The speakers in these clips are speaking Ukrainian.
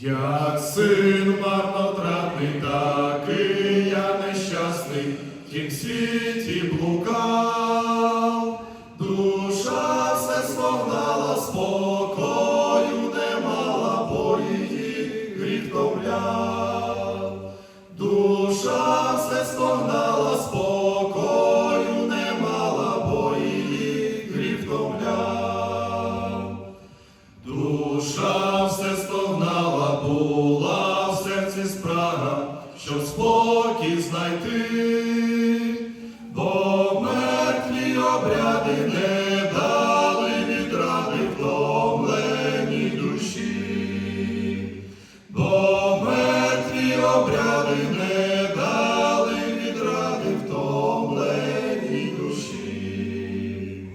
Як син марнотратний, так і я нещасний, в тім світі блукав, душа все спогнала, спокою не мала, бо її гріх щоб спокій знайти, бо мертві обряди не дали відради втомленій душі, бо мертві обряди не дали відради втомленій душі.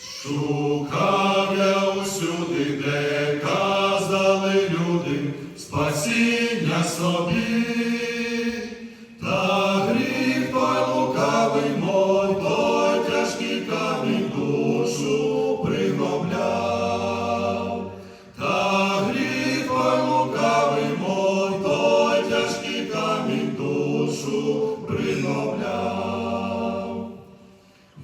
Шукав я усюди, де казали люди спасіння собі, душу пригнобляв.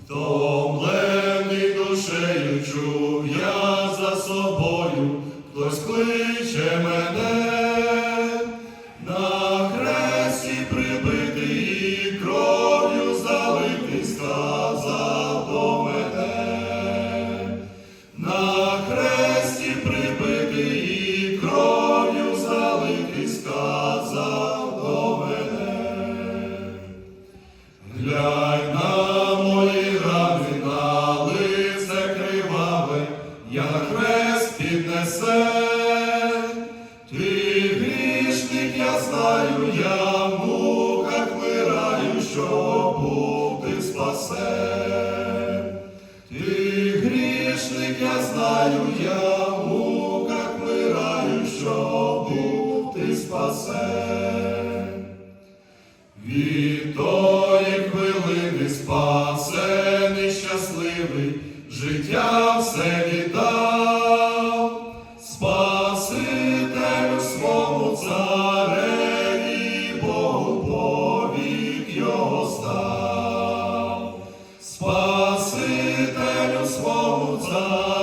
Втомлений душею чув я за собою, хтось кличе мене, щоб бути спасен. Ти грішник, я знаю, я муках вмираю, щоб бути спасен. Від тої хвилини спасений щасливий, життя все віддав, Спасителю свому цареві свому